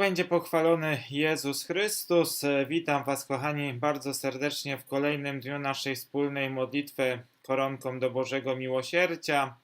będzie pochwalony Jezus Chrystus. Witam Was, kochani, bardzo serdecznie w kolejnym dniu naszej wspólnej modlitwy koronką do Bożego Miłosierdzia.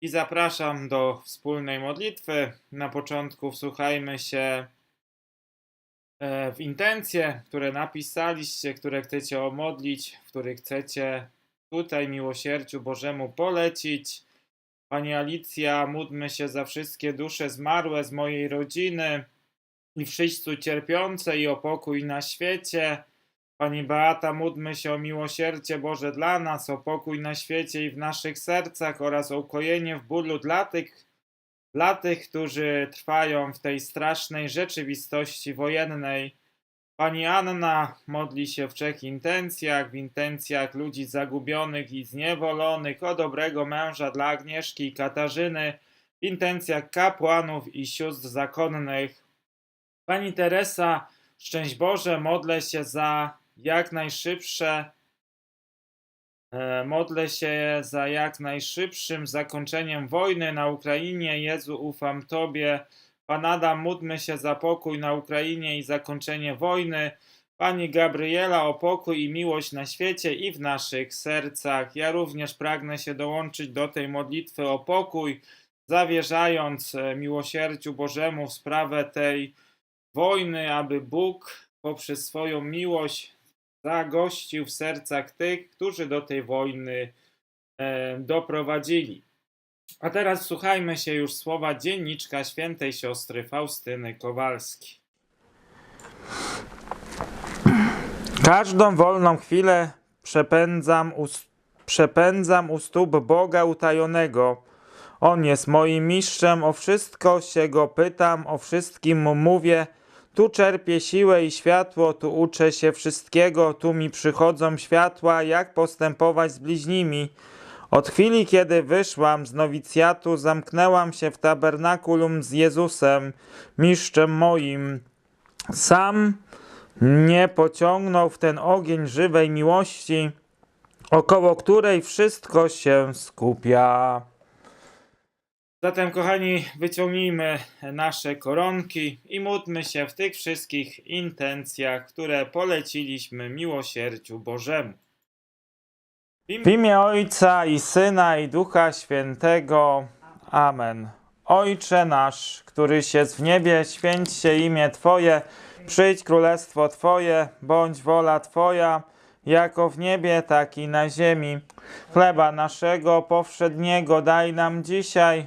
I zapraszam do wspólnej modlitwy. Na początku wsłuchajmy się e, w intencje, które napisaliście, które chcecie omodlić, w których chcecie tutaj miłosierdziu Bożemu polecić. Pani Alicja, módlmy się za wszystkie dusze zmarłe z mojej rodziny i wszyscy cierpiące i o pokój na świecie. Pani Beata, módlmy się o miłosierdzie Boże dla nas, o pokój na świecie i w naszych sercach oraz o ukojenie w bólu dla tych, dla tych, którzy trwają w tej strasznej rzeczywistości wojennej. Pani Anna modli się w trzech intencjach, w intencjach ludzi zagubionych i zniewolonych, o dobrego męża dla Agnieszki i Katarzyny, w intencjach kapłanów i sióstr zakonnych. Pani Teresa, szczęść Boże, modlę się za jak najszybsze, e, modlę się za jak najszybszym zakończeniem wojny na Ukrainie. Jezu, ufam Tobie. Pan Adam, módlmy się za pokój na Ukrainie i zakończenie wojny. Pani Gabriela, o pokój i miłość na świecie i w naszych sercach. Ja również pragnę się dołączyć do tej modlitwy o pokój, zawierzając e, miłosierdziu Bożemu w sprawę tej wojny, aby Bóg poprzez swoją miłość zagościł w sercach tych, którzy do tej wojny e, doprowadzili. A teraz słuchajmy się już słowa dzienniczka świętej siostry Faustyny Kowalskiej. Każdą wolną chwilę przepędzam u, przepędzam u stóp Boga utajonego. On jest moim mistrzem, o wszystko się go pytam, o wszystkim mówię. Tu czerpię siłę i światło, tu uczę się wszystkiego, tu mi przychodzą światła, jak postępować z bliźnimi. Od chwili, kiedy wyszłam z nowicjatu, zamknęłam się w tabernakulum z Jezusem, mistrzem moim. Sam mnie pociągnął w ten ogień żywej miłości, około której wszystko się skupia. Zatem, kochani, wyciągnijmy nasze koronki i módlmy się w tych wszystkich intencjach, które poleciliśmy miłosierdziu Bożemu. W imię Ojca i Syna i Ducha Świętego. Amen. Ojcze nasz, któryś jest w niebie, święć się imię Twoje, przyjdź królestwo Twoje, bądź wola Twoja, jako w niebie, tak i na ziemi. Chleba naszego powszedniego daj nam dzisiaj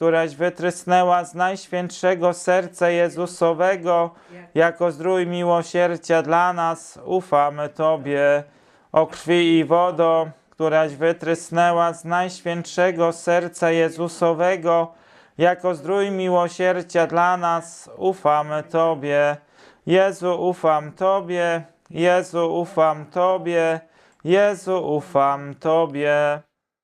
któraś wytrysnęła z najświętszego serca Jezusowego, jako zdrój miłosierdzia dla nas, ufamy Tobie. O krwi i wodo, któraś wytrysnęła z najświętszego serca Jezusowego, jako zdrój miłosierdzia dla nas, ufamy Tobie. Jezu, ufam Tobie, Jezu, ufam Tobie, Jezu, ufam Tobie.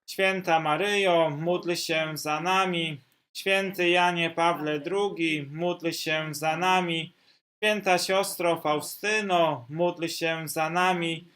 Święta Maryjo, módl się za nami. Święty Janie Pawle II, módl się za nami. Święta siostro Faustyno, módl się za nami.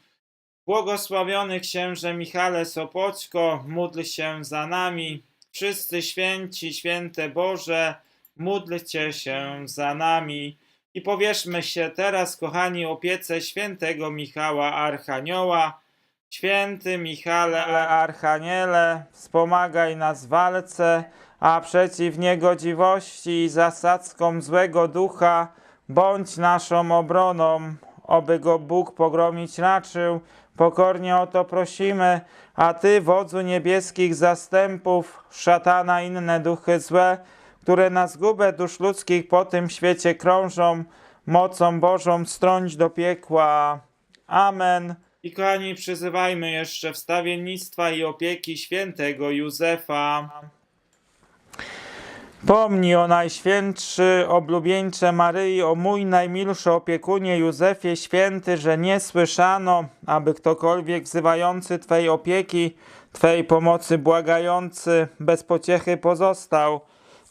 Błogosławiony księże Michale Sopoćko, módl się za nami. Wszyscy święci, święte Boże, módlcie się za nami. I powierzmy się teraz, kochani, opiece świętego Michała Archanioła. Święty Michale Archaniele, wspomagaj nas w walce, a przeciw niegodziwości i zasadzkom złego ducha bądź naszą obroną, oby go Bóg pogromić raczył. Pokornie o to prosimy, a Ty, wodzu niebieskich zastępów, szatana inne duchy złe, które na zgubę dusz ludzkich po tym świecie krążą, mocą Bożą strąć do piekła. Amen. I kochani, przyzywajmy jeszcze wstawiennictwa i opieki świętego Józefa. Pomnij o Najświętszy, oblubieńcze Maryi, o mój najmilszy opiekunie Józefie Święty, że nie słyszano, aby ktokolwiek wzywający Twej opieki, Twej pomocy błagający, bez pociechy pozostał.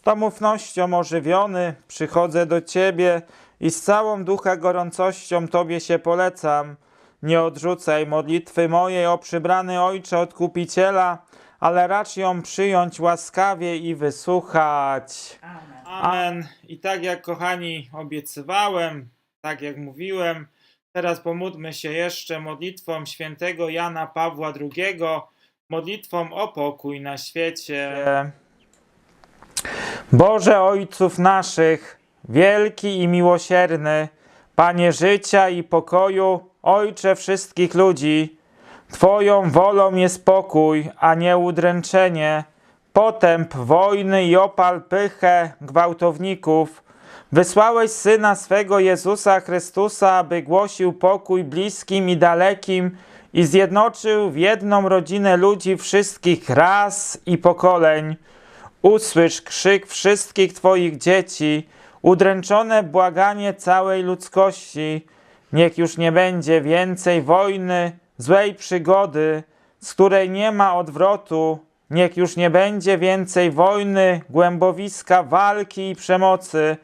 Tą ufnością ożywiony przychodzę do Ciebie i z całą ducha gorącością Tobie się polecam. Nie odrzucaj modlitwy mojej o przybrany Ojcze Odkupiciela, ale racz ją przyjąć łaskawie i wysłuchać. Amen. Amen. I tak jak kochani obiecywałem, tak jak mówiłem, teraz pomódlmy się jeszcze modlitwą świętego Jana Pawła II, modlitwą o pokój na świecie. Boże Ojców naszych, wielki i miłosierny, Panie życia i pokoju, Ojcze wszystkich ludzi, Twoją wolą jest pokój, a nie udręczenie, potęp wojny i opal pychę gwałtowników. Wysłałeś Syna swego Jezusa Chrystusa, aby głosił pokój bliskim i dalekim i zjednoczył w jedną rodzinę ludzi wszystkich ras i pokoleń. Usłysz krzyk wszystkich Twoich dzieci, udręczone błaganie całej ludzkości. Niech już nie będzie więcej wojny, złej przygody, z której nie ma odwrotu. Niech już nie będzie więcej wojny, głębowiska walki i przemocy.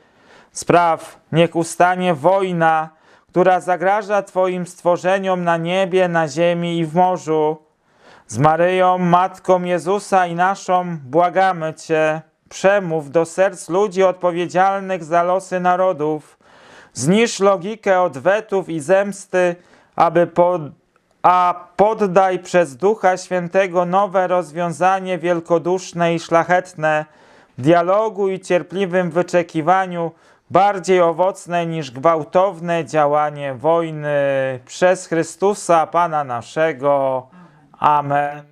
Spraw, niech ustanie wojna, która zagraża Twoim stworzeniom na niebie, na ziemi i w morzu. Z Maryją, Matką Jezusa i naszą, błagamy Cię, przemów do serc ludzi odpowiedzialnych za losy narodów. Znisz logikę odwetów i zemsty, aby pod, a poddaj przez Ducha Świętego nowe rozwiązanie wielkoduszne i szlachetne, dialogu i cierpliwym wyczekiwaniu, bardziej owocne niż gwałtowne działanie wojny. Przez Chrystusa, Pana naszego. Amen.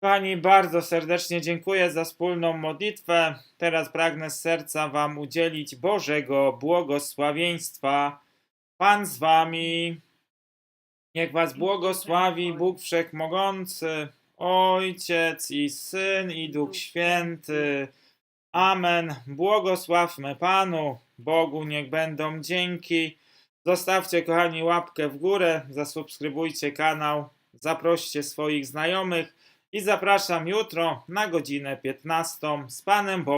Pani, bardzo serdecznie dziękuję za wspólną modlitwę. Teraz pragnę z serca Wam udzielić Bożego błogosławieństwa. Pan z Wami. Niech Was błogosławi Bóg Wszechmogący, Ojciec i Syn i Duch Święty. Amen. Błogosławmy Panu. Bogu niech będą dzięki. Zostawcie, kochani, łapkę w górę, zasubskrybujcie kanał, zaproście swoich znajomych i zapraszam jutro na godzinę 15 z Panem Bogiem.